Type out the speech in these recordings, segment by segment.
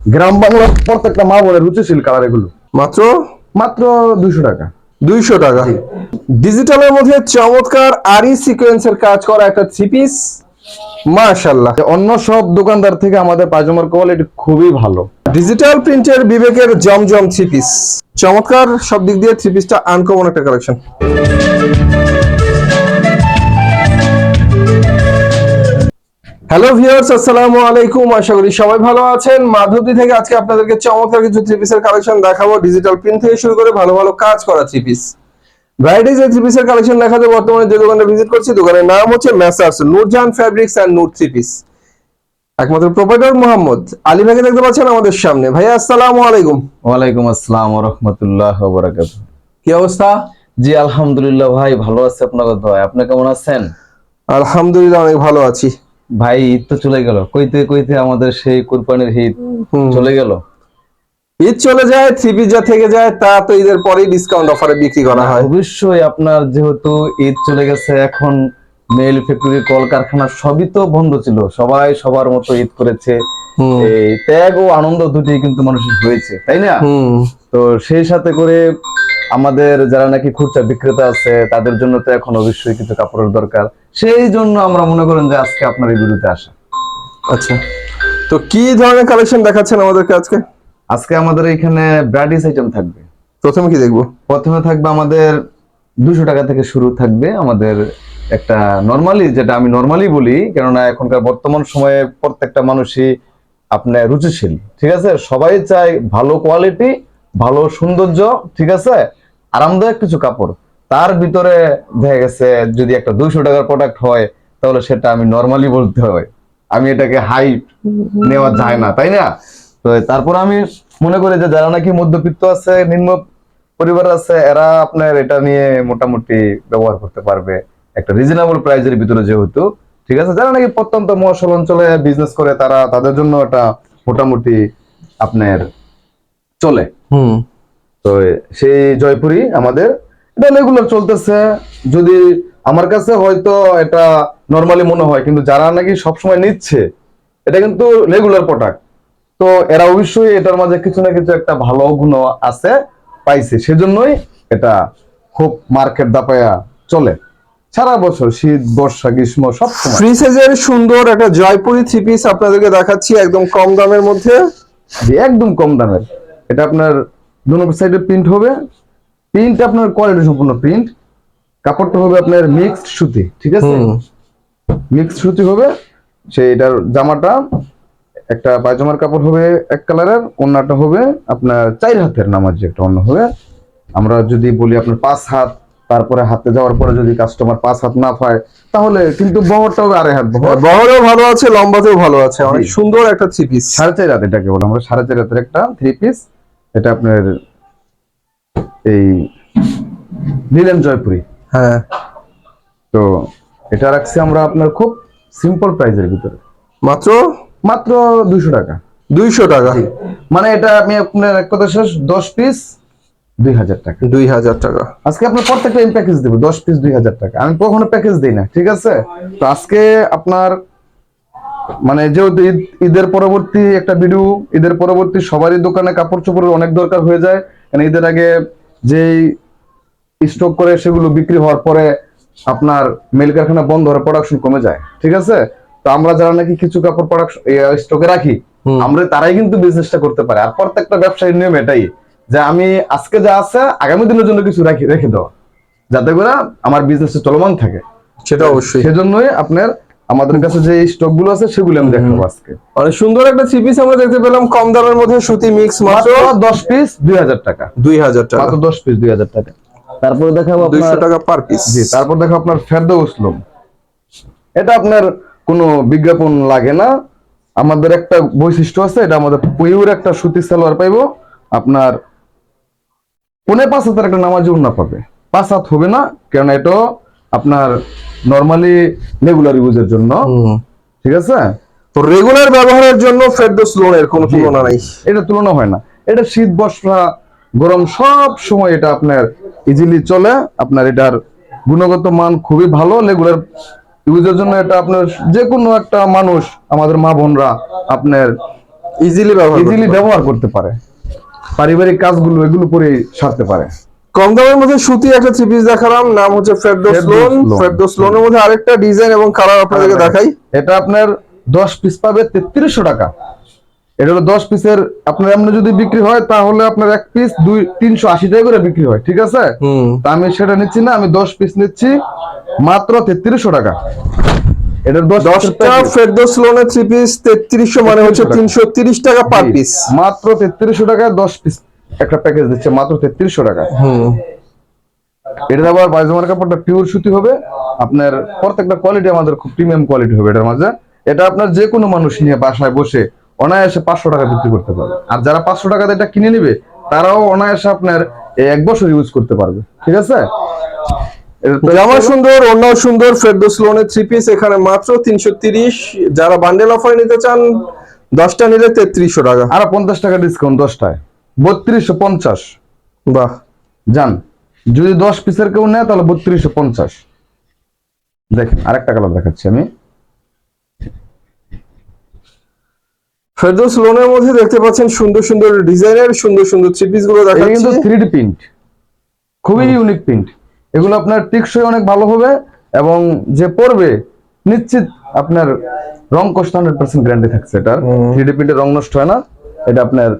গ্রাম বাংলার প্রত্যেকটা মা বোনের রুচিশীল কালার এগুলো। মাত্র? মাত্র দুইশো টাকা। দুইশো টাকা। ডিজিটালের মধ্যে চমৎকার আরি সিকোয়েন্সের কাজ করা একটা থ্রি পিস মাশাল্লাহ অন্য সব দোকানদার থেকে আমাদের পায়জামার কোয়ালিটি খুবই ভালো। ডিজিটাল প্রিন্টের বিবেকের জমজম থ্রি পিস চমৎকার সব দিক দিয়ে থ্রি পিসটা আনকমন একটা কালেকশন হ্যালো ভিউয়ার্স আসসালামু আলাইকুম। আশা করি সবাই ভালো আছেন। মাধবদী থেকে আজকে আপনাদেরকে চমৎকার কিছু থ্রি পিসের কালেকশন দেখাবো। ডিজিটাল প্রিন্ট থেকে শুরু করে ভালো ভালো কাজ করা থ্রি পিস ভ্যারাইটিজ এর থ্রি পিসের কালেকশন দেখাতে বর্তমানে যে দোকানে ভিজিট করছি দোকানের নাম হচ্ছে messrs Nurjahan fabrics and Noor three piece একমাত্র প্রোপাইটার মোহাম্মদ। আলী ভাইকে দেখতে পাচ্ছেন আমাদের সামনে। ভাইয়া আসসালামু আলাইকুম। ওয়ালাইকুম আসসালাম রহমতুল্লাহ বরাকাত কি অবস্থা? জি আলহামদুলিল্লাহ ভাই ভালো আছে আপনাকে ভাই আপনি কেমন আছেন? আলহামদুলিল্লাহ অনেক ভালো আছি। ভাই ঈদ তো চলে গেল। কইতে কইতে আমাদের সেই কুরবানির ঈদ চলে গেল। ঈদ চলে যায় থ্রি পিস যা থেকে যায় তা তো ঈদের পরেই ডিসকাউন্ট অফারে বিক্রি করা হয়। অবশ্যই আপনার যেহেতু ঈদ চলে গেছে এখন মেল ফ্যাক্টরি কলকারখানা সবই তো বন্ধ ছিল। সবাই সবার মতো ঈদ করেছে। এই ত্যাগ ও আনন্দ দুটি কিন্তু মানুষের হয়েছে তাই না? তো সেই সাথে করে আমাদের যারা নাকি খুচরা বিক্রেতা আছে তাদের জন্য তো এখন অবশ্যই কিছু কাপড়ের দরকার। সেই জন্য আমরা মনে করেন যে আজকে আপনার এই ভিডিওতে আসা। আচ্ছা। তো কি ধরনের কালেকশন দেখাচ্ছেন আমাদেরকে আজকে? আজকে আমাদের এখানে ব্রাডিস আইটেম থাকবে। প্রথমে কি দেখব? প্রথমে থাকবে আমাদের দুশো টাকা থেকে শুরু থাকবে আমাদের একটা নর্মালি যেটা আমি নর্মালি বলি কেননা এখনকার বর্তমান সময়ে প্রত্যেকটা মানুষই আপনার রুচিশীল ঠিক আছে? সবাই চায় ভালো কোয়ালিটি ভালো সৌন্দর্য ঠিক আছে? আরামদায়ক কিছু কাপড়। তার ভিতরে দেখা গেছে যদি একটা দুইশো টাকার প্রোডাক্ট হয় তাহলে সেটা আমি নর্মালি বলতে হয়। আমি এটাকে হাই নেওয়া যায় না তাই না? তো তারপর আমি মনে করি যে যারা নাকি মধ্যবিত্ত আছে নিম্ন পরিবার আছে এরা আপনার এটা নিয়ে মোটামুটি ব্যবহার করতে পারবে। একটা রিজনেবল প্রাইজের ভিতরে যেহেতু ঠিক আছে? যারা নাকি প্রত্যন্ত মহাশল অঞ্চলে বিজনেস করে তারা তাদের জন্য এটা মোটামুটি আপনার চলে। হুম। তো সেই জয়পুরি আমাদের। এটা রেগুলার চলতেছে। যদি আমার কাছে হয়তো এটা নর্মালি মনে হয় কিন্তু যারা নাকি সবসময় নিচ্ছে এটা কিন্তু রেগুলার প্রোডাক্ট তো এরা অবশ্যই এটার মাঝে কিছু না কিছু একটা ভালো গুণ আছে। পাইছে সেজন্যই এটা খুব মার্কেট দাপায়া চলে। সারা বছর শীত বর্ষা গ্রীষ্ম সব ফ্রি সাইজের সুন্দর একটা জয়পুরি থ্রি পিস আপনাদেরকে দেখাচ্ছি একদম কম দামের মধ্যে। একদম কম দামের। এটা আপনার দুনো সাইডে প্রিন্ট হবে। প্রিন্ট আপনার কোয়ালিটি সম্পূর্ণ প্রিন্ট কাপড়টা হবে আপনার মিক্সড সুতি ঠিক আছে? মিক্সড সুতি হবে। সেই এটার জামাটা একটা পায়জামার কাপড় হবে এক কালারের অন্যটা হবে আপনার চার হাতের নামাজ একটা অন্য হবে। আমরা যদি বলি আপনার পাঁচ হাত তারপরে হাতে যাওয়ার পরে যদি কাস্টমার পাঁচ হাত না পায় তাহলে কিন্তু বহরটা হবে আড়াই হাত বহর। বহরেও ভালো আছে লম্বাতেও ভালো আছে। অনেক সুন্দর একটা থ্রি পিস সাড়ে চার হাত এটাকে বলে আমরা সাড়ে চার হাতের একটা থ্রি পিস এটা আপনার এই নীলেন জয়পুরি। হ্যাঁ। তো এটা রাখছি আমরা আপনার খুব সিম্পল প্রাইজের ভিতরে। মাত্র মাত্র দুইশো টাকা। দুইশো টাকা? মানে এটা আমি আপনার এক কথা শেষ দশ পিস দুই হাজার টাকা। দুই হাজার টাকা। আজকে আপনার প্রত্যেকটা আমি প্যাকেজ দেবো দশ পিস দুই হাজার টাকা। আমি কখনো প্যাকেজ দিই না ঠিক আছে? তো আজকে আপনার মানে যেহেতু ঈদ ঈদের পরবর্তী একটা ভিডিও ঈদের পরবর্তী সবারই দোকানে কাপড় চোপড়ের অনেক দরকার হয়ে যায়। কারণ ঈদের আগে যেই স্টক করে সেগুলো বিক্রি হওয়ার পরে আপনার মেল কারখানা বন্ধ হওয়ার প্রোডাকশন কমে যায় ঠিক আছে? তো আমরা যারা নাকি কিছু কাপড় প্রোডাকশন স্টকে রাখি আমরা তারাই কিন্তু বিজনেসটা করতে পারে। আর প্রত্যেকটা ব্যবসায়ীর নিয়ম এটাই যে আমি আজকে যা আছে আগামী দিনের জন্য কিছু রাখি রেখে দেওয়া যাতে করে আমার বিজনেস চলমান থাকে। সেটা অবশ্যই। সেজন্যই আপনার আমাদের কাছে যে স্টকগুলো আছে সেগুলো আমি দেখাবো আজকে। অনেক সুন্দর একটা থ্রি পিস আমরা দেখতে পেলাম কম দামের মধ্যে সুতি মিক্স মাত্র মাত্র দশ পিস দুই হাজার টাকা। দুই হাজার টাকা। মাত্র দশ পিস দুই হাজার টাকা। তারপরে দেখাবো দুইশো টাকা পার পিস জি তারপর দেখো আপনার ফেরদৌসলম এটা আপনার কোনো বিজ্ঞাপন লাগে না। আমাদের একটা বৈশিষ্ট্য আছে এটা আমাদের পিওর একটা সুতি সালোয়ার পাইবো। আপনার পনে পাঁচ হাতের একটা নামাজি উন্না পাবে। পাঁচ হাত হবে না কারণ এটা আপনার নর্মালি রেগুলার ইউজের জন্য। ঠিক আছে? তো রেগুলার ব্যবহারের জন্য ফেরদোস লোনের কোনো তুলনা নাই। এটা তুলনা হয় না। এটা শীত বর্ষা গরম সব সময় এটা আপনার ইজিলি চলে। আপনার এটার গুণগত মান খুবই ভালো রেগুলার ইউজের জন্য এটা আপনার যে কোনো একটা মানুষ আমাদের মা বোনরা আপনার ইজিলি ব্যবহার ইজিলি ব্যবহার করতে পারে। পারিবারিক কাজগুলো এগুলো করে সারতে পারে। কম দামের মধ্যে সুতি একটা থ্রি পিস দেখালাম নাম হচ্ছে ফেরদোস লোন লোন। ফেরদোস লোনের মধ্যে আরেকটা ডিজাইন এবং কালার আপনাদেরকে দেখাই। এটা আপনার দশ পিস পাবে তেত্রিশশো টাকা। এটা হলো দশ পিসের আপনার এমনি যদি বিক্রি হয় তাহলে আপনার এক পিস দুই তিনশো আশি টাকা করে বিক্রি হয় ঠিক আছে? তা আমি সেটা নিচ্ছি না আমি দশ পিস নিচ্ছি মাত্র তেত্রিশশো টাকা। এটার দশটা ফেরদোস লোনের থ্রি পিস তেত্রিশশো মানে হচ্ছে তিনশো তিরিশ টাকা পার পিস মাত্র তেত্রিশশো টাকায় দশ পিস একটা প্যাকেজ দিচ্ছে মাত্র তেত্রিশশো টাকা এটার আবার কাপড়টা পিওর সুতি হবে। আপনার প্রত্যেকটা কোয়ালিটি আমাদের খুব প্রিমিয়াম কোয়ালিটি হবে এটার মাঝে। এটা আপনার যে কোনো মানুষ নিয়ে বাসায় বসে অনায়াসে পাঁচশো টাকা বিক্রি করতে পারবে। আর যারা পাঁচশো টাকাতে এটা কিনে নিবে তারাও অনায়াসে আপনার এক বছর ইউজ করতে পারবে। ঠিক আছে? জামা সুন্দর অন্যান্য সুন্দর ফেরদোস লোনের থ্রি পিস এখানে মাত্র তিনশো তিরিশ। যারা বান্ডেল অফার নিতে চান দশটা নিলে তেত্রিশশো টাকা। আরও পঞ্চাশ টাকা ডিসকাউন্ট দশটায়। বত্রিশশো পঞ্চাশ। বাহ। যান যদি দশ পিসের কেউ নেয় তাহলে বত্রিশশো পঞ্চাশ। দেখেন আরেকটা কালার দেখাচ্ছি আমি। ফেরদোস লোনের মধ্যে দেখতে পাচ্ছেন সুন্দর সুন্দর ডিজাইনের সুন্দর সুন্দর থ্রি পিসগুলো দেখাচ্ছি কিন্তু থ্রি ডি প্রিন্ট খুবই ইউনিক প্রিন্ট এগুলো আপনার টেকসই অনেক ভালো হবে এবং যে পরবে নিশ্চিত আপনার রং কষ্ট হান্ড্রেড পার্সেন্ট গ্যারান্টি থাকছে এটা থ্রি ডি প্রিন্টের রং নষ্ট হয় না এটা আপনার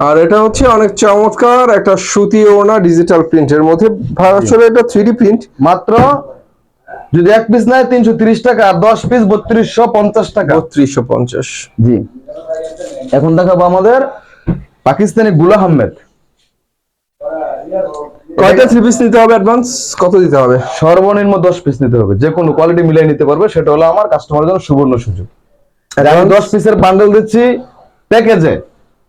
আর এটা হচ্ছে অনেক চমৎকার একটা সুতি ওনা ডিজিটাল প্রিন্টের মধ্যে। আসলে এটা থ্রি ডি প্রিন্ট মাত্র যদি এক পিস নেয় তিনশো তিরিশ টাকা আর দশ পিস বত্রিশশো পঞ্চাশ টাকা। বত্রিশশো পঞ্চাশ। জি। এখন দেখাবো আমাদের পাকিস্তানি গুলা আহমেদ। কয়টা থ্রি পিস নিতে হবে অ্যাডভান্স কত দিতে হবে? সর্বনিম্ন দশ পিস নিতে হবে। যে কোনো কোয়ালিটি মিলিয়ে নিতে পারবে সেটা হলো আমার কাস্টমারের জন্য সুবর্ণ সুযোগ। আমি দশ পিসের বান্ডেল দিচ্ছি প্যাকেজে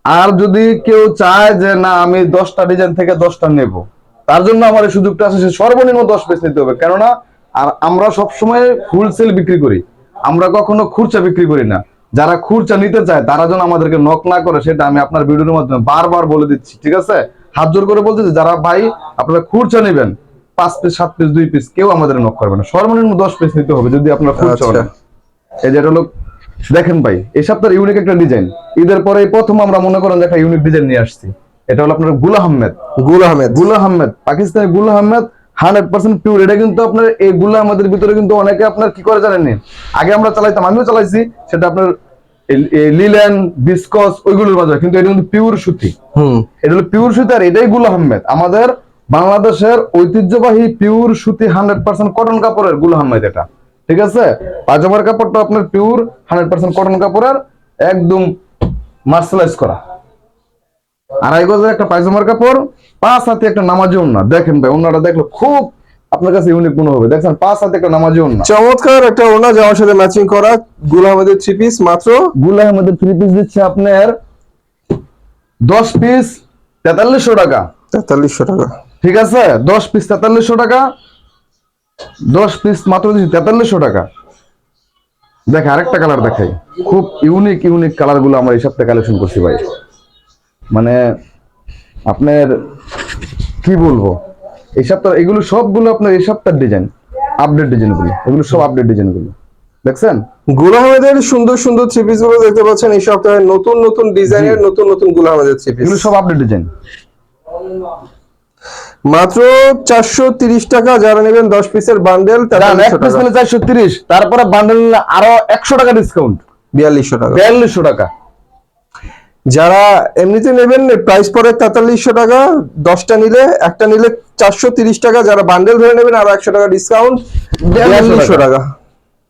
আর যদি কেউ চায় যে না আমি দশটা ডিজাইন থেকে দশটা নেব। তার জন্য আমার এই সুযোগটা আছে সে সর্বনিম্ন দশ পিস নিতে হবে। কেননা আর আমরা সবসময় হোলসেল বিক্রি করি। আমরা কখনো খুরচা বিক্রি করি না। যারা খুরচা নিতে চায় তারা যেন আমাদেরকে নক না করে সেটা আমি আপনার ভিডিওর মাধ্যমে বারবার বলে দিচ্ছি ঠিক আছে? হাত জোর করে বলছি যে যারা ভাই আপনারা খুরচা নেবেন পাঁচ পিস সাত পিস দুই পিস কেউ আমাদের নক করবে না। সর্বনিম্ন দশ পিস নিতে হবে যদি আপনার খুরচা আচ্ছা। এই যেটা হলো দেখেন ভাই এই সপ্তাহের ইউনিক একটা ডিজাইন ঈদের পরে প্রথম আমরা মনে করেন একটা ইউনিক ডিজাইন নিয়ে আসছি। এটা হলো আপনার গুল আহমেদ। গুল আহমেদ। গুল আহমেদ পাকিস্তানি গুল আহমেদ হান্ড্রেড পার্সেন্ট পিওর এটা কিন্তু আপনার এই গুল আহমেদের ভিতরে কিন্তু অনেকে আপনার কি করে জানেন আগে আমরা চালাইতাম আমিও চালাইছি সেটা আপনার লিলেন বিসকস ওইগুলোর মাঝে কিন্তু এটা কিন্তু পিওর সুতি। এটা হলো পিওর সুতি আর এটাই গুল আহমেদ। আমাদের বাংলাদেশের ঐতিহ্যবাহী পিওর সুতি হান্ড্রেড পার্সেন্ট কটন কাপড়ের গুল আহমেদ এটা। ঠিক আছে? পাজামার কাপড়টা আপনার পিওর হান্ড্রেড পার্সেন্ট কটন কাপড়ের একদম মার্শালাইজ করা। আড়াই গজের একটা পায়জামার কাপড় পাঁচ হাতে একটা নামাজি ওন্না। দেখেন ভাই ওন্নাটা দেখলে খুব আপনার কাছে ইউনিক মনে হবে। দেখছেন পাঁচ হাতে একটা নামাজি ওন্না। চমৎকার একটা ওনা জামার সাথে ম্যাচিং করা গুল আহমেদের থ্রি পিস মাত্র গুল আহমেদের থ্রি পিস দিচ্ছে আপনার দশ পিস তেতাল্লিশশো টাকা। তেতাল্লিশশো টাকা। ঠিক আছে? দশ পিস তেতাল্লিশশো টাকা দশ পিস মাত্র দিচ্ছি তেতাল্লিশশো টাকা। দেখ আরেকটা কালার দেখাই। খুব ইউনিক ইউনিক কালারগুলো আমরা এই সপ্তাহে কালেকশন করছি ভাই। মানে আপনার কি বলব? এই সপ্তাহ এগুলো সবগুলো আপনার এই সপ্তাহের ডিজাইন আপডেট ডিজাইনগুলো এগুলো সব আপডেট ডিজাইনগুলো দেখছেন? গুল আহমেদের সুন্দর সুন্দর থ্রি পিসগুলো দেখতে পাচ্ছেন এই সপ্তাহে। নতুন নতুন ডিজাইনের নতুন নতুন গুল আহমেদের থ্রি পিস এগুলো সব আপডেট ডিজাইন মাত্র চারশো তিরিশ টাকা। যারা নেবেন দশ পিসের বান্ডেল চারশো তিরিশ। তারপরে বান্ডেল আরও একশো টাকা ডিসকাউন্ট বিয়াল্লিশশো টাকা। বিয়াল্লিশশো টাকা। যারা এমনিতে নেবেন প্রাইস পরে তেতাল্লিশশো টাকা দশটা নিলে একটা নিলে চারশো তিরিশ টাকা। যারা বান্ডেল ধরে নেবেন আরও একশো টাকা ডিসকাউন্ট বিয়াল্লিশশো টাকা।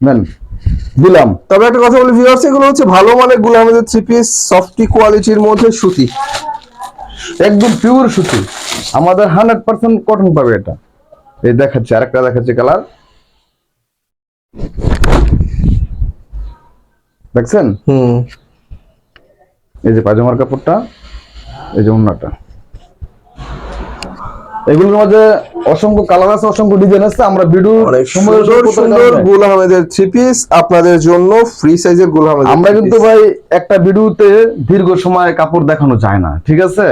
নেন দিলাম। তবে একটা কথা বলি ভিউয়ার্স এগুলো হচ্ছে ভালো মানেরগুলো আমাদের থ্রি পিস সফটি কোয়ালিটির মধ্যে সুতি। একদম পিওর সুতি। আমাদের হান্ড্রেড পার্সেন্ট কটন পাবে এটা। এই দেখাচ্ছে আরেকটা দেখাচ্ছে কালার দেখছেন? হুম। এই যে পাজামার কাপড়টা এই যে অন্যটা এগুলোর মধ্যে অসংখ্য কালার আছে অসংখ্য ডিজাইন আছে আমরা ভিডিও অনেক সুন্দর সুন্দর গুল আহমেদের থ্রি পিস আপনাদের জন্য ফ্রি সাইজের গুল আহমেদের আমরা কিন্তু ভাই একটা ভিডিওতে দীর্ঘ সময় কাপড় দেখানো যায় না ঠিক আছে?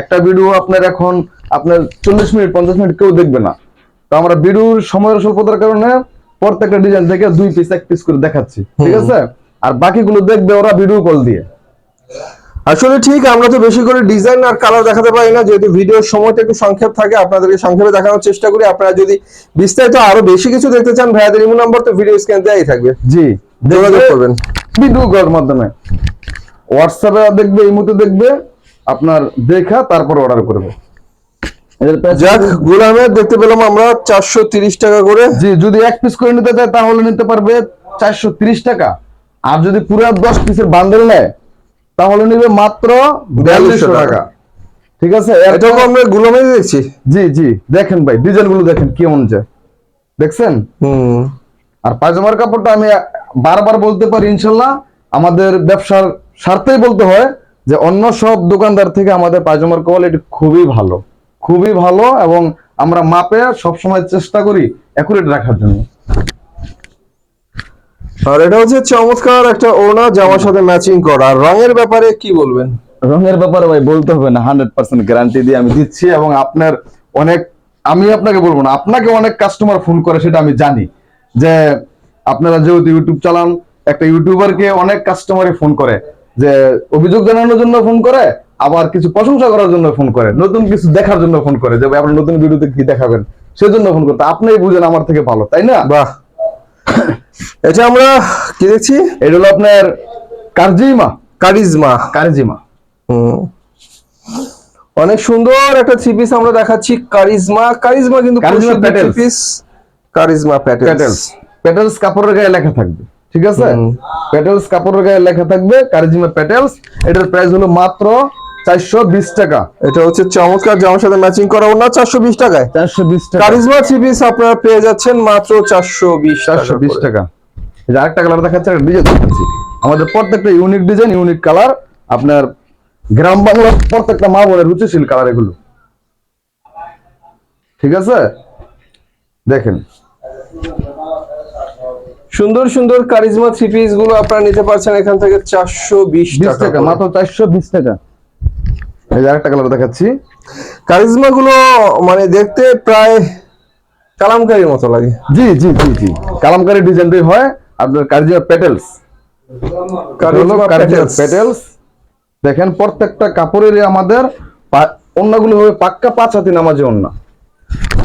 একটা ভিডিও আপনার এখন আপনার চল্লিশ মিনিট পঞ্চাশ মিনিট কেউ দেখবে না। তো আমরা ভিডিওর সময়ের স্বল্পতার কারণে প্রত্যেকটা ডিজাইন থেকে দুই পিস এক পিস করে দেখাচ্ছি ঠিক আছে? আর বাকিগুলো দেখবে ওরা ভিডিও কল দিয়ে। আসলে ঠিক আমরা তো বেশি করে ডিজাইন আর কালার দেখাতে পারি না। যেহেতু ভিডিওর সময়টা একটু সংক্ষেপ থাকে আপনাদেরকে সংক্ষেপে দেখানোর চেষ্টা করি। আপনারা যদি বিস্তারিত আরও বেশি কিছু দেখতে চান ভাইয়াদের ইমো নাম্বার তো ভিডিও স্ক্যান দেওয়াই থাকবে। জি যোগাযোগ করবেন। ভিডিও কলের মাধ্যমে। হোয়াটসঅ্যাপে দেখবে এই মুহূর্তে দেখবে আপনার দেখা তারপর অর্ডার করবে। যাক গুলামের দেখতে পেলাম আমরা চারশো তিরিশ টাকা করে। জি যদি এক পিস করে নিতে চায় তাহলে নিতে পারবে চারশো তিরিশ টাকা। আর যদি পুরো দশ পিসের বান্ডেল নেয় তাহলে নিবে মাত্র বিয়াল্লিশশো টাকা। ঠিক আছে? এটাও আমরা গুলামে দেখছি। জি জি। দেখেন ভাই ডিজাইনগুলো দেখেন কেমন যে দেখছেন? আর পায়জামার কাপড়টা আমি বারবার বলতে পারি ইনশাল্লাহ আমাদের ব্যবসার স্বার্থেই বলতে হয় যে অন্য সব দোকানদার থেকে আমাদের পায়জামার কোয়ালিটি খুবই ভালো। খুবই ভালো এবং আমরা মাপে সবসময় চেষ্টা করি অ্যাকুরেট রাখার জন্য। আর এটা হচ্ছে চমৎকার একটা ওড়না জামার সাথে ম্যাচিং করা। রঙের ব্যাপারে কি বলবেন? রঙের ব্যাপারে ভাই বলতে হবে না হান্ড্রেড পার্সেন্ট গ্যারান্টি দিয়ে আমি দিচ্ছি এবং আপনার অনেক আমি আপনাকে বলব না আপনাকে অনেক কাস্টমার ফোন করে সেটা আমি জানি। যে আপনারা যেহেতু ইউটিউব চালান একটা ইউটিউবারকে অনেক কাস্টমারই ফোন করে। যে অভিযোগ জানানোর জন্য ফোন করে আবার কিছু প্রশংসা করার জন্য ফোন করে নতুন কিছু দেখার জন্য ফোন করে। যে আপনার নতুন ভিডিওতে কি দেখাবেন? সেজন্য ফোন করতে আপনিই বুঝেন আমার থেকে ভালো তাই না? বাহ। এটা আমরা কি দেখছি? এটা হলো আপনার কারজিমা। কারিজমা। কারজিমা। হুম। অনেক সুন্দর একটা থ্রি পিস আমরা দেখাচ্ছি কারিজমা। কারিজমা কিন্তু Charisma petal piece Charisma petals petals petals কাপড়ের গায়ে লেখা থাকবে। ঠিক আছে? হুম। পেটেলস কাপড়ের গায়ে লেখা থাকবে কারিজিমা পেটেলস এটার প্রাইস হলো মাত্র চারশো বিশ টাকা। এটা হচ্ছে চমৎকার জামার সাথে ম্যাচিং করা ওনা চারশো বিশ টাকায়। চারশো বিশ টাকা। কারিজমা থ্রি পিস আপনারা পেয়ে যাচ্ছেন মাত্র চারশো বিশ চারশো বিশ টাকা। এই যে আরেকটা কালার দেখাচ্ছে একটা ডিজাইন দেখাচ্ছি। আমাদের প্রত্যেকটা ইউনিক ডিজাইন ইউনিক কালার আপনার গ্রাম বাংলার প্রত্যেকটা মা বোনের রুচিশীল কালার এগুলো। ঠিক আছে? দেখেন। সুন্দর সুন্দর কারিজমা থ্রি পিসগুলো আপনারা নিতে পারছেন এখান থেকে চারশো বিশ টাকা মাত্র চারশো বিশ টাকা। এই যে আরেকটা কালার দেখাচ্ছি। কারিজমা গুলো মানে দেখতে প্রায় কালামকারীর মতো লাগে। জি জি জি জি। কালামকারী ডিজাইনটাই হয় আপনার কারিজিমা পেটেলস। পেটেলস দেখেন প্রত্যেকটা কাপড়েরই আমাদের ওড়নাগুলো হবে পাক্কা পাঁচ হাতি নামাজি ওড়না।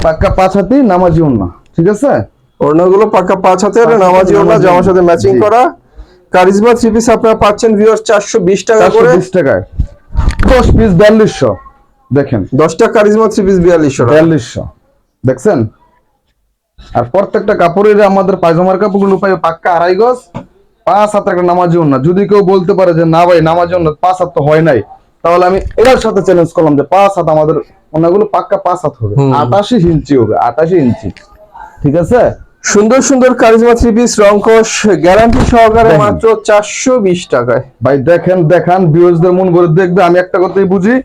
পাক্কা পাঁচ হাতি নামাজি ওড়না। ঠিক আছে? ওড়নাগুলো পাকা পাঁচ হাতের নামাজি নামাজি জামার সাথে ম্যাচিং করা। কারিজমা থ্রি পিস আপনারা পাচ্ছেন ভিউয়ার চারশো বিশ টাকা করে। বিশ টাকায়। দশ পিস বিয়াল্লিশশো। দেখেন। দশটা কারিজমা থ্রি পিস বিয়াল্লিশশো বিয়াল্লিশশো। দেখছেন? আর প্রত্যেকটা কাপড়ের আমাদের পায়জামার কাপড়গুলো পাই পাক্কা আড়াই গজ পাঁচ হাত একটা নামাজি না যদি কেউ বলতে পারে যে না ভাই নামাজ না পাঁচ হাত তো হয় নাই। তাহলে আমি এটার সাথে চ্যালেঞ্জ করলাম যে পাঁচ হাত আমাদের ওনাগুলো পাক্কা পাঁচ হাত হবে। আটাশি ইঞ্চি হবে আটাশি ইঞ্চি। ঠিক আছে? সুন্দর সুন্দর কারিজমা থ্রি পিস রংকশ গ্যারান্টি সহকারে মাত্র চারশো বিশ টাকায়। ভাই দেখেন দেখান ভিউয়ার্সদের মন ভরে দেখবে আমি একটা কথাই বুঝি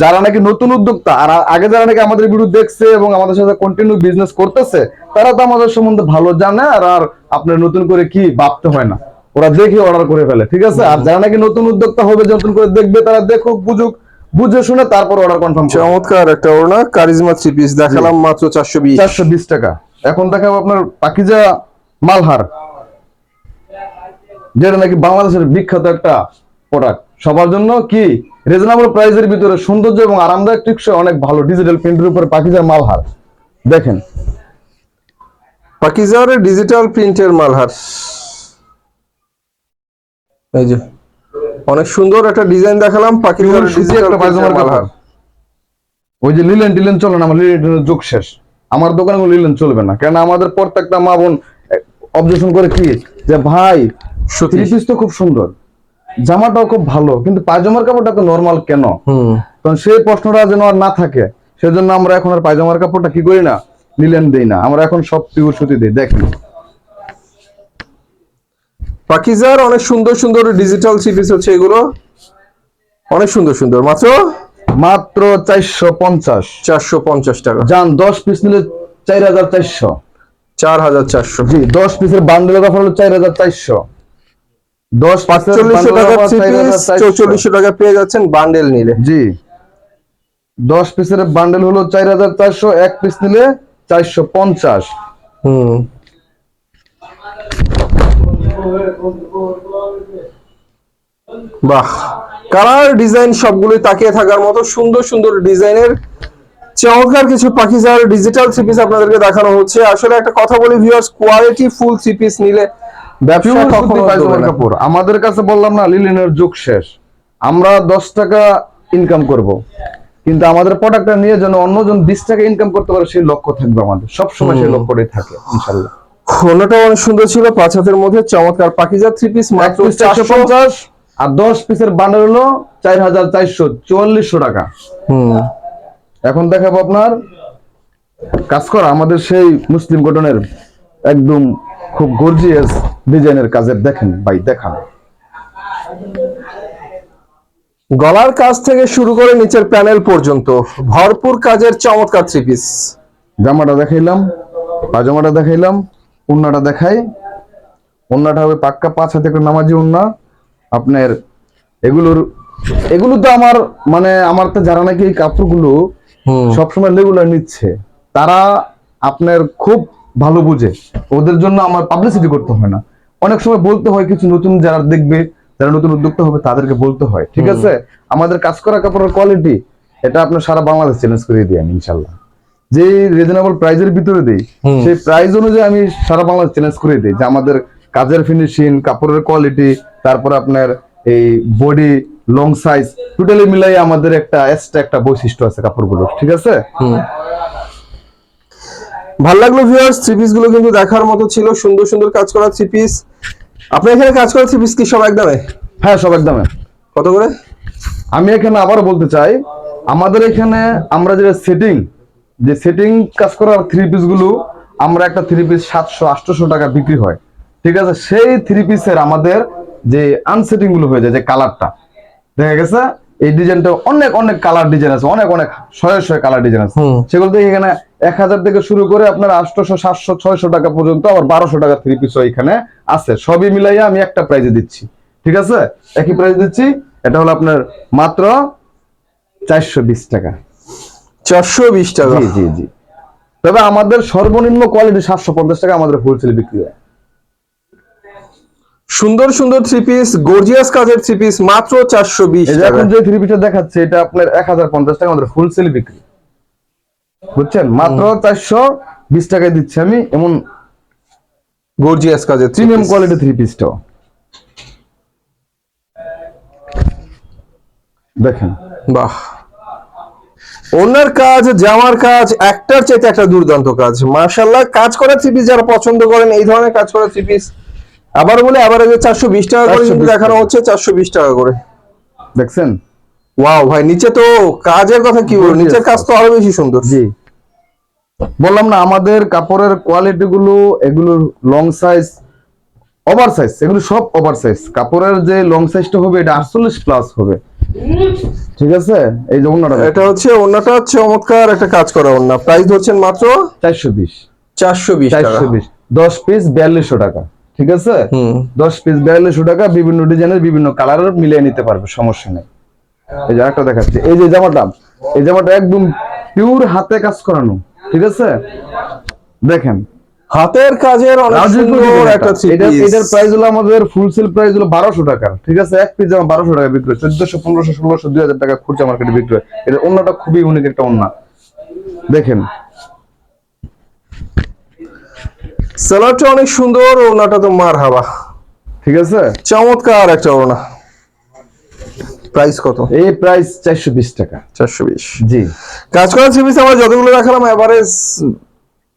যারা নাকি নতুন উদ্যোক্তা আর আগে যারা নাকি আমাদের ভিডিও দেখছে এবং আমাদের সাথে কন্টিনিউ বিজনেস করতেছে তারা তো আমাদের সম্বন্ধে ভালো জানে আর আর আপনার নতুন করে কি ভাবতে হয় না। ওরা দেখে অর্ডার করে ফেলে ঠিক আছে? আর যারা নাকি নতুন উদ্যোক্তা হবে নতুন করে দেখবে তারা দেখুক বুঝুক বুঝে শুনে তারপর অর্ডার কনফার্ম চমৎকার একটা ওড়না কারিজমা থ্রি পিস দেখালাম মাত্র চারশো বিশ। চারশো বিশ টাকা। এখন দেখাবো আপনার পাকিজা মালহার যেটা নাকি বাংলাদেশের বিখ্যাত একটা প্রোডাক্ট সবার জন্য কি রিজনেবল প্রাইসের ভিতরে সৌন্দর্য এবং আরামদায়ক টিকসই অনেক ভালো ডিজিটাল প্রিন্টের উপরে পাকিজার মালহার। দেখেন। পাকিজার ডিজিটাল প্রিন্টের মালহার। এই যে অনেক সুন্দর একটা ডিজাইন দেখালাম পাকিজার ডিজিটাল প্রিন্টের মালহার। ওই যে লিলেন টিলেন চলে না আমার লিলেন যোগ শেষ। আমার দোকানে কোনো লিলেন চলবে না। কেন আমাদের প্রত্যেকটা মা বোন অবজেকশন করে কি? যে ভাই। থ্রি পিস তো খুব সুন্দর জামাটাও খুব ভালো কিন্তু পায়জামার কাপড়টা তো নর্মাল কেন? তখন সেই প্রশ্নটা যেন আর না থাকে সেজন্য আমরা এখন আর পায়জামার কাপড়টা কি করি না নিলেন দেই না। আমরা এখন সব পিওর সুতি দিই দেখেন। পাকিজার অনেক সুন্দর সুন্দর ডিজিটাল পিস হচ্ছে এগুলো। অনেক সুন্দর সুন্দর। মাত্র মাত্র চারশো পঞ্চাশ। চারশো পঞ্চাশ টাকা। যান দশ পিস নিলে চার হাজার চারশো। চার হাজার চারশো। জি দশ পিসের বান্ডেলের অফার হলো চার হাজার চারশো। দশ চল্লিশশো টাকা চৌচল্লিশশো টাকা পেয়ে যাচ্ছেন বান্ডেল নিলে। জি। দশ পিসের বান্ডেল হলো চার হাজার চারশো এক পিস নিলে চারশো পঞ্চাশ। হুম। বাহ। কালার ডিজাইন সবগুলোই তাকিয়ে থাকার মতো সুন্দর সুন্দর ডিজাইনের চমৎকার কিছু পাকিজার ডিজিটাল থ্রি পিস আপনাদেরকে দেখানো হচ্ছে। আসলে একটা কথা বলি viewers quality full three piece নিলে ব্যবসা কখনো। কাপড় আমাদের কাছে বললাম না লিলিনের যুগ শেষ। আমরা দশ টাকা ইনকাম করব। কিন্তু আমাদের প্রোডাক্টটা নিয়ে যেন অন্যজন বিশ টাকা ইনকাম করতে পারে সেই লক্ষ্য থাকবে আমাদের। সবসময় সেই লক্ষ্যটাই থাকে ইনশাল্লাহ। ওনাটা অনেক সুন্দর ছিল পাঁচ হাতের মধ্যে চমৎকার পাকিজা থ্রি পিস মাত্র চারশো পঞ্চাশ। আর দশ পিসের বান্ডেল হলো চার হাজার চারশো চুয়াল্লিশশো টাকা। এখন দেখাবো আপনার কাজ করা আমাদের সেই মুসলিম কটনের একদম খুব গর্জিয়াস ডিজাইনের কাজের দেখেন ভাই দেখান। গলার কাজ থেকে শুরু করে নিচের প্যানেল পর্যন্ত ভরপুর কাজের চমৎকার থ্রি পিস জামাটা দেখাইলাম পাজামাটা দেখাইলাম উন্নাটা দেখাই। উন্নাটা হবে পাক্কা পাঁচ হাতে একটা নামাজি উন্না। আপনার এগুলোর এগুলো তো আমার মানে আমার তো যারা নাকি এই কাপড়গুলো সবসময় রেগুলার নিচ্ছে তারা আপনার খুব ভালো বুঝে। ওদের জন্য আমার পাবলিসিটি করতে হয় না। অনেক সময় বলতে হয় কিছু নতুন যারা দেখবে যারা নতুন উদ্যোক্তা হবে তাদেরকে বলতে হয়। ঠিক আছে? আমাদের কাজ করা কাপড়ের কোয়ালিটি এটা আপনার সারা বাংলাদেশ চ্যালেঞ্জ করে দিই আমি ইনশাল্লাহ যে রিজনেবল প্রাইজের ভিতরে দেই সেই প্রাইস অনুযায়ী আমি সারা বাংলাদেশ চ্যালেঞ্জ করে দিই যে আমাদের কাজের ফিনিশিং কাপড়ের কোয়ালিটি তারপর আপনার এই বডি লং সাইজ টোটালি মিলাই আমাদের একটা এক্সট্রা একটা বৈশিষ্ট্য আছে কাপড়গুলো ঠিক আছে? ভালো লাগল ভিউয়ার্স থ্রি পিসগুলো কিন্তু দেখার মতো ছিল সুন্দর সুন্দর কাজ করা থ্রি পিস আপনার এখানে কাজ করা থ্রি পিস কি সব একদমে? হ্যাঁ সব একদমে। কত করে? আমি এখানে আবার বলতে চাই আমাদের এখানে আমরা যেটা সেটিং যে সেটিং কাজ করার থ্রি পিসগুলো আমরা একটা থ্রি পিস সাতশো আটশোশো টাকা বিক্রি হয়। ঠিক আছে? সেই থ্রি পিসের আমাদের যে আনসেটিংগুলো হয়ে যায় যে কালারটা দেখা গেছে এই ডিজাইনটা অনেক অনেক কালার ডিজাইন আছে অনেক অনেক শয়ে শয়ে কালার ডিজাইন আছে। সেগুলো থেকে এখানে এক হাজার থেকে শুরু করে আপনার আটশোশো সাতশো ছয়শো টাকা পর্যন্ত আবার বারোশো টাকা থ্রি পিসও এখানে আছে। সবই মিলাইয়া আমি একটা প্রাইজে দিচ্ছি। ঠিক আছে? একই প্রাইজ দিচ্ছি এটা হলো আপনার মাত্র চারশো বিশ টাকা। চারশো বিশ টাকা? জি জি জি। তবে আমাদের সর্বনিম্ন কোয়ালিটি সাতশো পঞ্চাশ টাকা আমাদের হোলসেল বিক্রি হয়। সুন্দর সুন্দর থ্রি পিস গর্জিয়াস কাজের থ্রি পিস মাত্র চারশো বিশ এখন যে থ্রি পিসটা দেখাচ্ছে এটা আপনার এক হাজার পঞ্চাশ টাকা আমাদের হোলসেল বিক্রি। বুঝছেন? মাত্র চারশো বিশ টাকায় দিচ্ছি আমি এমন গর্জিয়াস কাজের প্রিমিয়াম কোয়ালিটি থ্রি পিসটাও দেখেন। বাহ। ওনার কাজ জামার কাজ একটার চাইতে একটা দুর্দান্ত কাজ। মার্শাল্লাহ কাজ করা থ্রি পিস যারা পছন্দ করেন এই ধরনের কাজ করা থ্রি পিস আবার বলে আবার চারশো বিশ টাকা করে কিন্তু দেখানো হচ্ছে চারশো বিশ টাকা করে। দেখছেন? ওয়াও ভাই নিচে তো কাজের কথা কি বলব? নিচের কাজ তো আরও বেশি সুন্দর। জি। বললাম না আমাদের কাপড়ের কোয়ালিটি গুলো এগুলো লং সাইজ ওভার সাইজ এগুলো সব ওভার সাইজ কাপড়ের যে লং সাইজটা হবে এটা আটচল্লিশ প্লাস হবে। ঠিক আছে? এই যে অন্যটা এটা হচ্ছে ওনাটা চমৎকার একটা কাজ করা ওনা প্রাইস ধরছেন মাত্র চারশো বিশ। চারশো বিশ চারশো বিশ। দশ পিস বিয়াল্লিশশো টাকা। ঠিক আছে? দশ পিস বিয়াল্লিশশো টাকা বিভিন্ন ডিজাইনের বিভিন্ন কালারের মিলিয়ে নিতে পারবে সমস্যা নেই। এই যে একটা দেখাচ্ছি। এই যে জামাটা এই জামাটা একদম পিওর হাতে কাজ করানো ঠিক আছে? দেখেন। হাতের কাজের এটার প্রাইস হলো আমাদের ফুল সেল প্রাইস হলো বারোশো টাকা ঠিক আছে? এক পিস জামা বারোশো টাকা বিক্রি হয় চোদ্দশো পনেরোশো ষোলোশো দুই হাজার টাকা খুচরা মার্কেটে বিক্রি হয়। এটা অন্যটা খুবই ইউনিক একটা অন্য। দেখেন। সালোয়ারটা অনেক সুন্দর ওনাটা তো মার হাবা। ঠিক আছে? চমৎকার একটা ওনা প্রাইস কত? এই প্রাইস চারশো বিশ টাকা। চারশো বিশ। জি। কাজ করা থ্রি পিস আমরা যতগুলো দেখালাম এভারেজ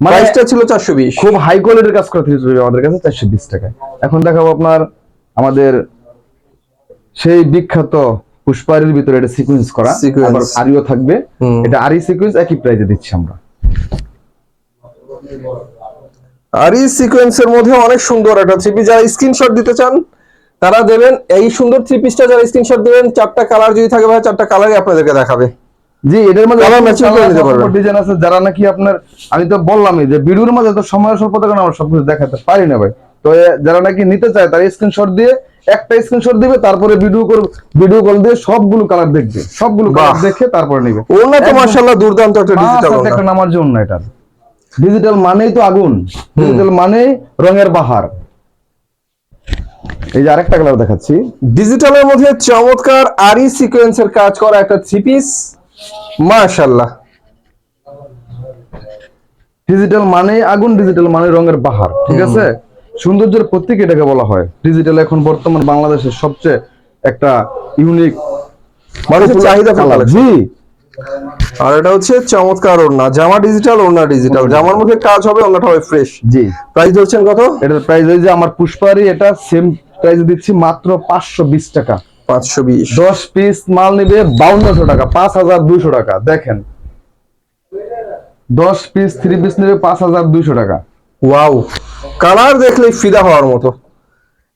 প্রাইসটা ছিল চারশো বিশ। খুব হাই কোয়ালিটির কাজ করা থ্রি আমাদের কাছে চারশো বিশ টাকা এখন দেখাবো আপনার আমাদের সেই বিখ্যাত পুষ্পারির ভিতরে এটা সিকোয়েন্স করা। আবার আরিও থাকবে। এটা আরি সিকোয়েন্স একই প্রাইজে দিচ্ছি আমরা। আর এই সিকোয়েন্সের মধ্যে অনেক সুন্দর একটা থ্রি পিস যারা স্ক্রিনশট দিতে চান তারা দেবেন এই সুন্দর থ্রি পিসটা যারা স্ক্রিনশট দেবেন চারটা কালার যদি থাকে ভাই চারটা কালারই আপনাদেরকে দেখাবে। জি এটার মধ্যে Colour matching করে নিতে পারবেন। ডিজাইন আছে যারা নাকি আপনার আমি তো বললামই যে ভিডিওর মাঝে তো সময় স্বল্পতার কারণে আমরা সবকিছু দেখাতে পারি না ভাই। তো যারা নাকি নিতে চায় তারা স্ক্রিনশট দিয়ে একটা স্ক্রিনশট দিবে তারপরে ভিডিও কল ভিডিও কল দিয়ে সবগুলো কালার দেখবে। সবগুলো কালার দেখে তারপরে নিবে। ওনা তো মার্শাল্লাহ দুর্দান্ত একটা ডিজিটাল একটা নামার জন্য এটা ডিজিটাল মানেই তো আগুন। ডিজিটাল মানেই রঙের বাহার। এই যে আরেকটা কালার দেখাচ্ছি। ডিজিটালের মধ্যে চমৎকার আরি সিকোয়েন্সের কাজ করা একটা থ্রি পিস মাশাল্লাহ ডিজিটাল মানে আগুন ডিজিটাল মানে রঙের বাহার ঠিক আছে? সৌন্দর্যের প্রতীক এটাকে বলা হয়। ডিজিটাল এখন বর্তমান বাংলাদেশের সবচেয়ে একটা ইউনিক মানুষের চাহিদা জি। আর এটা হচ্ছে চমৎকার ওড়না। জামা ডিজিটাল ওড়না ডিজিটাল জামার মধ্যে কাজ হবে ওড়নাটা হবে ফ্রেশ জি। প্রাইস ধরছেন কত? এটার প্রাইস যে আমার পুষ্পারি এটা সেম প্রাইস দিচ্ছি মাত্র পাঁচশো বিশ টাকা। পাঁচশো বিশ। দশ পিস মাল নিবে বাউন্নশো টাকা পাঁচ হাজার দুইশো টাকা। দেখেন। দশ পিস থ্রি পিস নেবে পাঁচ হাজার দুইশো টাকা। ওয়াও কালার দেখলে ফিদা হওয়ার মতো।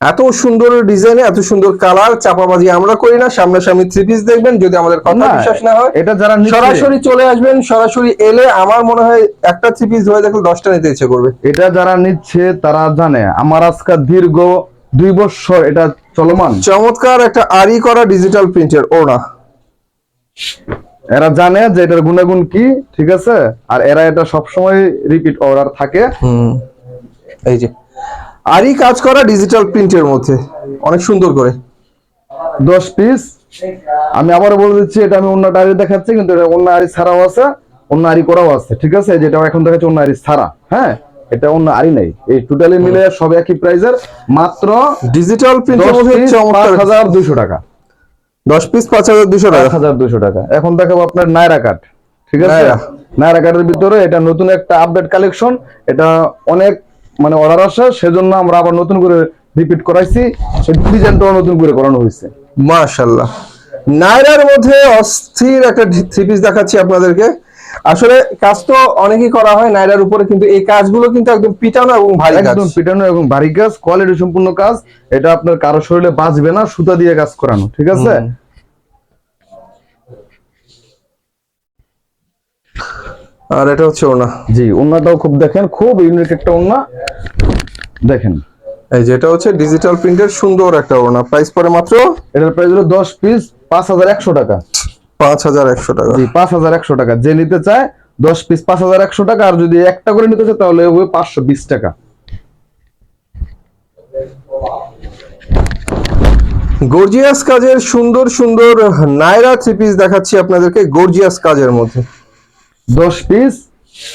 এত সুন্দর ডিজাইনে এত সুন্দর কালার চাপাবাজি আমরা করি না। সামনাসামনি থ্রি পিস দেখবেন যদি আমাদের কথা বিশ্বাস না হয়। এটা যারা সরাসরি চলে আসবেন সরাসরি এলে আমার মনে হয় একটা থ্রি পিস ধরে দেখলে দশটা নিতে ইচ্ছে করবে। এটা যারা নিচ্ছে তারা জানে। আমার আজকে দীর্ঘ দুই বছর এটা চলমান। চমৎকার একটা আরি করা ডিজিটাল প্রিন্টের ওড়না। এরা জানে যে এটার গুণাগুণ কি ঠিক আছে? আর এরা এটা সবসময় রিপিট অর্ডার থাকে। এই যে। আরি কাজ করা ডিজিটাল প্রিন্টের মধ্যে। অনেক সুন্দর করে। দশ পিস আমি আবার বলে দিচ্ছি এটা আমি অন্য আরি দেখাচ্ছি কিন্তু এটা অন্য আরি ছাড়াও আছে অন্য আরি করাও আছে ঠিক আছে? যেটা এখন দেখাচ্ছি অন্য আরি ছাড়া হ্যাঁ? এটা অন্য আরি নাই। এই টোটালি মিলে সব একই প্রাইজের মাত্র ডিজিটাল প্রিন্টের দশ মধ্যে পাঁচ হাজার দুইশো টাকা। দশ পিস পাঁচ হাজার দুশো টাকা। হাজার দুইশো টাকা। এখন দেখাবো আপনার নায়রা কাট ঠিক আছে? নায়রা। কাটের ভিতরে এটা নতুন একটা আপডেট কালেকশন এটা অনেক মানে অর্ডার আসে সেজন্য আমরা আবার নতুন করে রিপিট করাইছি। সেই ডিজাইনটাও নতুন করে করানো হয়েছে। মাশাল্লাহ নাইরার মধ্যে অস্থির একটা থ্রি পিস দেখাচ্ছি আপনাদেরকে। আসলে কাজ তো অনেকই করা হয় নাইরার উপরে কিন্তু এই কাজগুলো কিন্তু একদম পিটানো এবং ভারী কাজ। একদম পিটানো এবং ভারী কাজ কোয়ালিটি সম্পূর্ণ কাজ। এটা আপনার কারও শরীরে বাঁচবে না সুতা দিয়ে কাজ করানো ঠিক আছে? আর এটা হচ্ছে ওনা জি ওনাটাও খুব দেখেন খুব ইউনিক একটা ওন্না দেখেন। এই যে এটা হচ্ছে ডিজিটাল প্রিন্টের সুন্দর একটা ওনা প্রাইস পড়ে মাত্র এটার প্রাইস হলো দশ পিস পাঁচ হাজার একশো টাকা। পাঁচ হাজার একশো টাকা। জি পাঁচ হাজার একশো টাকা। যে নিতে চায় দশ পিস পাঁচ হাজার একশো টাকা। আর যদি একটা করে নিতে চায় তাহলে হবে পাঁচশো বিশ টাকা। গর্জিয়াস কাজের সুন্দর সুন্দর নাইরা থ্রি পিস দেখাচ্ছি আপনাদেরকে গর্জিয়াস কাজের মধ্যে। দশ পিস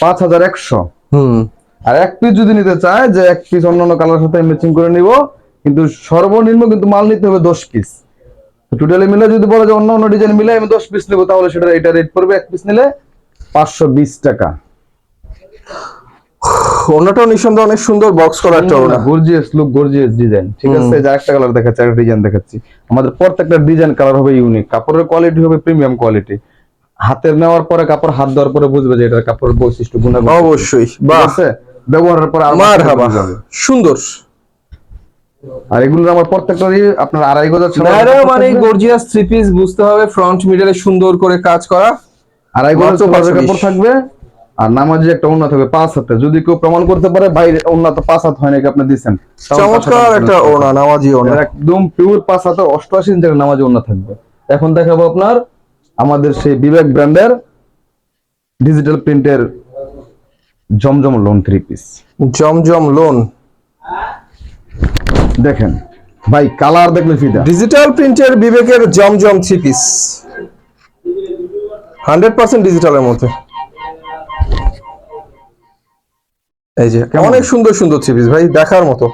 পাঁচ হাজার একশো। হুম। আর এক পিস যদি নিতে চায় যে এক পিস অন্য অন্য কালার সাথে ম্যাচিং করে নিব কিন্তু সর্বনিম্ন কিন্তু মাল নিতে হবে দশ পিস টোটালি মিলে যদি বলে যে অন্য অন্য ডিজাইন মিলে আমি দশ পিস নেব তাহলে সেটা এটা রেট পড়বে এক পিস নিলে পাঁচশো বিশ টাকা। ওনাটাও নিঃসন্দেহে অনেক সুন্দর বক্স করা একটা গর্জিয়াস লুক গর্জিয়াস ডিজাইন ঠিক আছে? যে একটা কালার দেখাচ্ছি একটা ডিজাইন দেখাচ্ছি। আমাদের প্রত্যেকটা ডিজাইন কালার হবে ইউনিক কাপড়ের কোয়ালিটি হবে প্রিমিয়াম কোয়ালিটি হাতে নেওয়ার পরে কাপড় হাত দেওয়ার পরে বুঝবে যে এটার কাপড়ের বৈশিষ্ট্য গুণাগুণ অবশ্যই। বাহ। ব্যবহারের পরে আরও মার বেশি হাবা বোঝা যাবে। সুন্দর। আর এগুলোর আমার প্রত্যেকটারই আপনার আড়াই ছাড়া মানে গর্জিয়াস থ্রি পিস বুঝতে হবে ফ্রন্ট মিডলে সুন্দর করে কাজ করা। আড়াই 520 কাপড় থাকবে। আর নামাজি একটা উন্নত হবে পাঁচ হাতে। যদি কেউ প্রমাণ করতে পারে বাইরে উন্নত পাঁচ হাত হয় নাকি আপনি দিচ্ছেন? চমৎকার একটা ওড়না নামাজি এটা একদম পিওর পাঁচ হাতে অষ্টআশি ইঞ্চের নামাজি উন্নত থাকবে। এখন দেখাবো আপনার আমাদের সেই বিবেক ব্র্যান্ডের ডিজিটাল প্রিন্টের Zamzam lawn three piece Zamzam lawn দেখেন ভাই কালার দেখলে ফিদা ডিজিটাল প্রিন্টের বিবেকের Zamzam three piece hundred percent ডিজিটালের মধ্যে। এই যে অনেক সুন্দর সুন্দর থ্রি পিস ভাই দেখার মতো।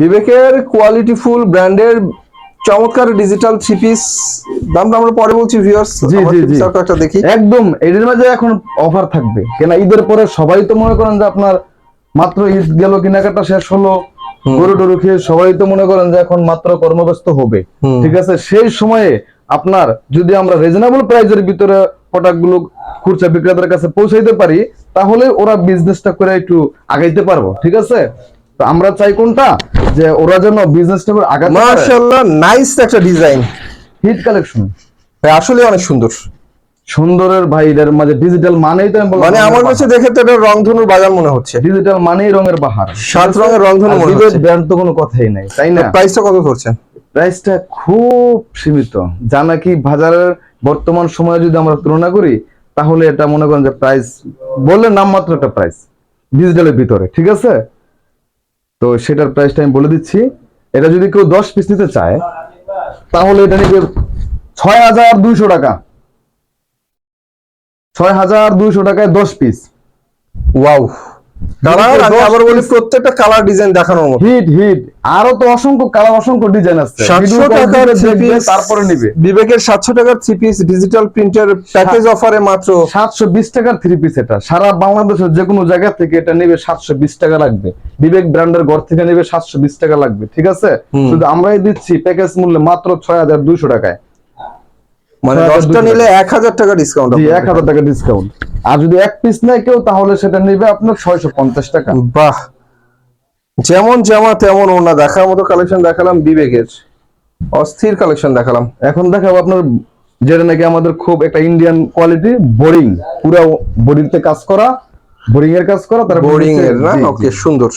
বিবেকের কোয়ালিটি ফুল ব্র্যান্ডের চমৎকার ডিজিটাল থ্রি পিস দামটা আমরা পরে বলছি ভিউয়ার্স জি, জি, জি। একটা দেখি। একদম এদের মাঝে এখন অফার থাকবে। কেন ঈদের পরে সবাই তো মনে করেন যে আপনার মাত্র ঈদ গেল কেনাকাটা শেষ হলো গরু টরু খেয়ে সবাই তো মনে করেন যে এখন মাত্র কর্মব্যস্ত হবে। ঠিক আছে? সেই সময়ে আপনার যদি আমরা রিজনেবল প্রাইজের ভিতরে প্রোডাক্টগুলো খুচরা বিক্রেতার কাছে পৌঁছাইতে পারি তাহলে ওরা বিজনেসটা করে একটু আগাইতে পারব। ঠিক আছে? তো আমরা চাই কোনটা? যে ওরা যেন বিজনেসটা করে আগাতে মাশাআল্লাহ নাইস একটা ডিজাইন হিট কালেকশন আসলে অনেক সুন্দর। সুন্দরের ভাই এদের মাঝে ডিজিটাল মানেই তো আমি মানে আমার কাছে দেখে তো এটা রংধনুর বাজার মনে হচ্ছে। ডিজিটাল মানেই রঙের বাহার সাত রঙের রংধনু মনে হচ্ছে। ব্র্যান্ড তো কোনো কথাই নাই তাই না? প্রাইসটা কত ধরছেন প্রাইসটা খুব সীমিত। যা নাকি বাজারের বর্তমান সময়ে যদি আমরা তুলনা করি তাহলে এটা মনে করেন যে প্রাইস বললে নামমাত্র একটা প্রাইস ডিজিটালের ভিতরে ঠিক আছে? তো সেটার প্রাইসটা আমি বলে দিচ্ছি। এটা যদি কেউ দশ পিস নিতে চায়, তাহলে এটা নিবে ছয় হাজার দুইশো টাকা। ছয় হাজার দুইশো টাকায় দশ পিস ওয়াও কালার আমি আবার বলি প্রত্যেকটা কালার ডিজাইন দেখানোর মতো। হিট হিট আরও তো অসংখ্য কালার অসংখ্য ডিজাইন আছে। সাতশো Video call টাকার দিলে থ্রি দেখবে, পিস তারপরে নিবে। বিবেকের সাতশো টাকার থ্রি পিস ডিজিটাল প্রিন্টের প্যাকেজ অফারে মাত্র সাতশো বিশ টাকার থ্রি পিস এটা। সারা বাংলাদেশের যে কোনো জায়গা থেকে এটা নেবে সাতশো বিশ টাকা লাগবে। বিবেক ব্র্যান্ডের ঘর থেকে নেবে সাতশো বিশ টাকা লাগবে ঠিক আছে? শুধু আমরাই দিচ্ছি প্যাকেজ মূল্যে মাত্র ছয় হাজার দুইশো টাকায়। মানে নিলে এক হাজার টাকা ডিসকাউন্ট জি এক হাজার টাকা ডিসকাউন্ট আর যদি এক পিস নেয় কেউ তাহলে সেটা নেবে আপনার ছয়শো পঞ্চাশ টাকা। বাহ। যেমন জামা তেমন ওনা দেখার মতো কালেকশন দেখালাম বিবেকের। অস্থির কালেকশন দেখালাম। এখন দেখাবো আপনার যেটা নাকি আমাদের খুব একটা ইন্ডিয়ান কোয়ালিটি বোরিং পুরো বডিতে কাজ করা বোরিং এর কাজ করা তারপর বোরিং এর না? ওকে সুন্দর।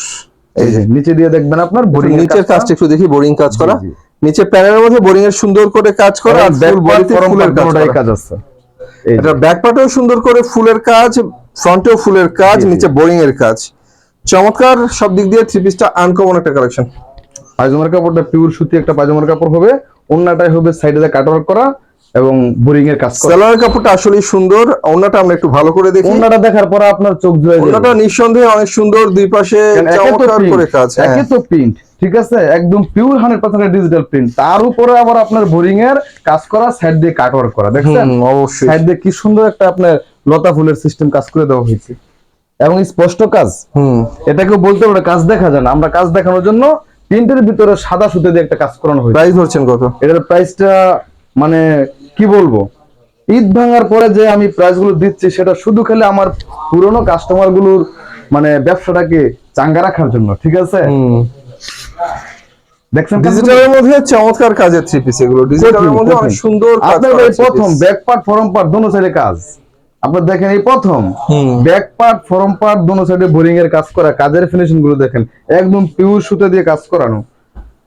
এই যে নিচে দিয়ে দেখবেন আপনার বোরিং নিচের কাজটা একটু দেখি বোরিং কাজ করা। নিচে প্যানেলের মধ্যে বোরিং এর সুন্দর করে কাজ করা আর ফুল বডিতে ফুলের কাজ করা। কাজ আছে। এটা ব্যাক পার্টেও সুন্দর করে ফুলের কাজ ফ্রন্টেও ফুলের কাজ। নিচে বোরিং এর কাজ। চমৎকার সব দিক দিয়ে থ্রি পিসটা আনকমন একটা কালেকশন পায়জামার কাপড়টা পিওর সুতি একটা পায়জামার কাপড় হবে অন্যটাই হবে সাইডে দা কাটওয়ার্ক করা এবং বোরিং এর কাজ করা। সেলোয়ার কাপড়টা আসলেই সুন্দর ওনাটা আমরা একটু ভালো করে দেখি। অন্যটা দেখার পর আপনার চোখ জুড়ে যাবে। ওনাটা নিঃসন্দেহে অনেক সুন্দর দুই পাশে চমৎকার করে কাজ হ্যাঁ। একে তো প্রিন্ট ঠিক আছে? একদম pure hundred percent digital print তার উপরে আবার আপনার বোরিং এর কাজ করা সাইড দিয়ে কাটওয়ার্ক করা দেখছেন? অবশ্যই। সাইড দিয়ে কি সুন্দর একটা আপনার লতা ফুলের সিস্টেম কাজ করে দেওয়া হয়েছে। এবং স্পষ্ট কাজ। হুম। এটাকে বলতে পারে কাজ দেখা যায় না। আমরা কাজ দেখানোর জন্য প্রিন্টের ভিতরে সাদা সুতো দিয়ে একটা কাজ করানো হয়েছে। প্রাইস ধরছেন কত? এটার প্রাইসটা মানে কি বলব? ঈদ ভাঙার পরে যে আমি প্রাইসগুলো দিচ্ছি সেটা শুধু খেলে আমার পুরনো কাস্টমারগুলোর মানে ব্যবসাটাকে চাঙ্গা রাখার জন্য ঠিক আছে? দেখছেন ডিজিটালের মধ্যে চমৎকার কাজের থ্রি পিস এগুলো ডিজিটালের মধ্যে অনেক সুন্দর আপনার প্রথম ব্যাক পার্ট ফরম পার্ট দোনো সাইডে কাজ। আপনার দেখেন এই প্রথম। হুম। ব্যাক পার্ট ফরম পার্ট দোনো সাইডে বোরিং এর কাজ করা। কাজের ফিনিশিংগুলো দেখেন। একদম পিওর সুতো দিয়ে কাজ করানো।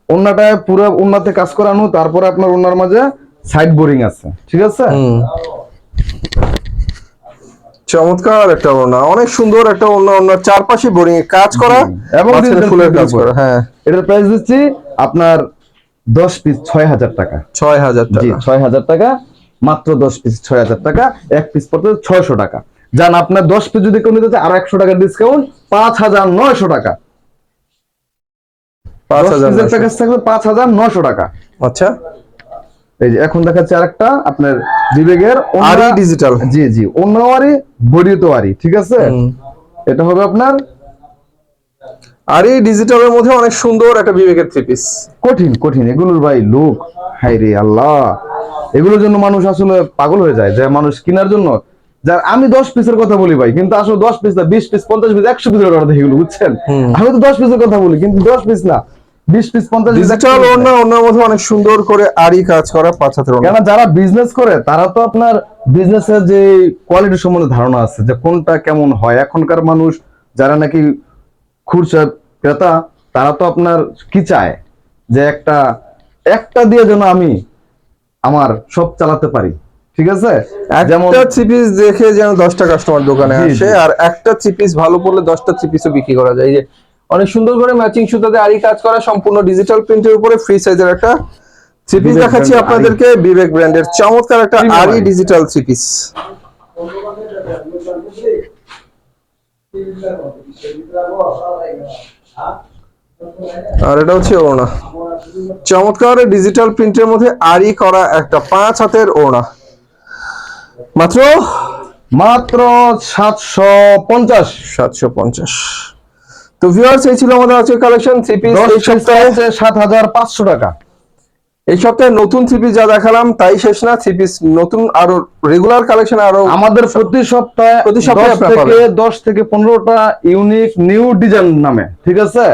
অন্যটায় পুরো উন্নাতে কাজ করানো তারপরে আপনার ওনার মাঝে সাইড বোরিং আছে। ঠিক আছে? চমৎকার একটা ওড়না। অনেক সুন্দর একটা ওড়না। ওড়নার চারপাশে বোরিং এ কাজ করা এবং ফুলের কাজ করা হ্যাঁ। এটার প্রাইস দিচ্ছি আপনার দশ পিস ছয় হাজার টাকা। ছয় হাজার জি টাকা ছয় হাজার টাকা মাত্র দশ পিস ছয় হাজার টাকা। এক পিস পড়তে ছয়শো টাকা। যান আপনার দশ পিস যদি কেউ নিতে চায় আরও একশো টাকা ডিসকাউন্ট পাঁচ হাজার নয়শো টাকা। পাঁচ দশ হাজার পিসের নয়শো। প্যাকেজ থাকবে পাঁচ হাজার নয়শো টাকা। আচ্ছা। এই যে এখন দেখাচ্ছে আরেকটা আপনার বিবেকের অন্য- ডিজিটাল জি জি তো আরি ঠিক আছে। এটা হবে আপনার আর এই ডিজিটালের মধ্যে অনেক সুন্দর একটা বিবেকের থ্রি পিস কঠিন কঠিন। এগুলোর ভাই লোক হাই রে আল্লাহ। এগুলোর জন্য মানুষ আসলে পাগল হয়ে যায় যে মানুষ কেনার জন্য। যার আমি দশ পিসের কথা বলি ভাই কিন্তু আসলে দশ পিস না বিশ পিস পঞ্চাশ পিস একশো পিসের কথা দেখি বুঝছেন? আমি তো দশ পিসের কথা বলি কিন্তু দশ পিস না। বিশ পিস পঞ্চাশ পিস ডিজিটাল ওড়না ওড়নার মধ্যে অনেক সুন্দর করে আরই কাজ করা পাঁচ হাতের ওড়না। কেন যারা বিজনেস করে তারা তো আপনার বিজনেসের যে কোয়ালিটি সম্বন্ধে ধারণা আছে যে কোনটা কেমন হয়। এখনকার মানুষ যারা নাকি খুরসা ক্রেতা তারা তো আপনার কি চায়? যে একটা একটা দিয়ে যেন আমি আমার সব চালাতে পারি। ঠিক আছে? যেমন একটা থ্রি পিস দেখে যেন দশটা কাস্টমার দোকানে আসে আর একটা থ্রি পিস ভালো পড়লে দশটা থ্রি পিসও বিক্রি করা যায়। যে অনেক সুন্দর করে ম্যাচিং সুতাতে আরই কাজ করা সম্পূর্ণ ডিজিটাল প্রিন্টের উপরে ফ্রি সাইজের একটা থ্রি পিস দেখাচ্ছি আপনাদেরকে বিবেক ব্র্যান্ডের চমৎকার একটা আরি। ডিজিটাল থ্রি পিস আর এটা হচ্ছে ওড়না। চমৎকার ডিজিটাল প্রিন্টের মধ্যে আরই করা একটা পাঁচ হাতের ওড়না। মাত্র? মাত্র সাতশো পঞ্চাশ। সাতশো পঞ্চাশ। তো ভিউয়ার্স এই ছিল আমাদের আজকের কালেকশন থ্রি পিস এই সপ্তাহে সাত হাজার পাঁচশো টাকা। এই সপ্তাহে নতুন থ্রি পিস যা দেখালাম তাই শেষ না থ্রি পিস নতুন আরও রেগুলার কালেকশন আরও আমাদের প্রতি সপ্তাহে প্রতি সপ্তাহে থেকে দশ থেকে পনেরোটা ইউনিক নিউ ডিজাইন নামে ঠিক আছে?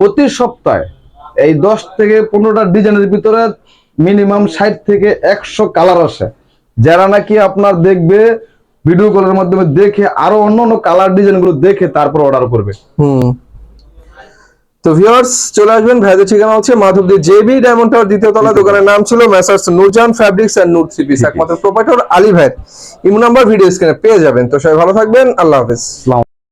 প্রতি সপ্তাহে এই দশ থেকে পনেরোটা ডিজাইনের ভিতরে মিনিমাম ষাট থেকে একশো কালার আসে। যারা নাকি আপনার দেখবে ভিডিও কলের মাধ্যমে দেখে আরও অন্য অন্য কালার ডিজাইনগুলো দেখে তারপর অর্ডার করবে। হুম। তো ভিউয়ার্স চলে আসবেন। ভাইদের ঠিকানা হচ্ছে মাধবদী জেবি ডায়মন্ড টাওয়ার দ্বিতীয় তলা। দোকানের নাম ছিল messrs Nurjan fabrics and Nur three piece একমাত্র প্রোপাইটর আলী ভাই। ইমো নাম্বার ভিডিও স্ক্রিনে পেয়ে যাবেন। তো সবাই ভালো থাকবেন। আল্লাহ হাফেজ।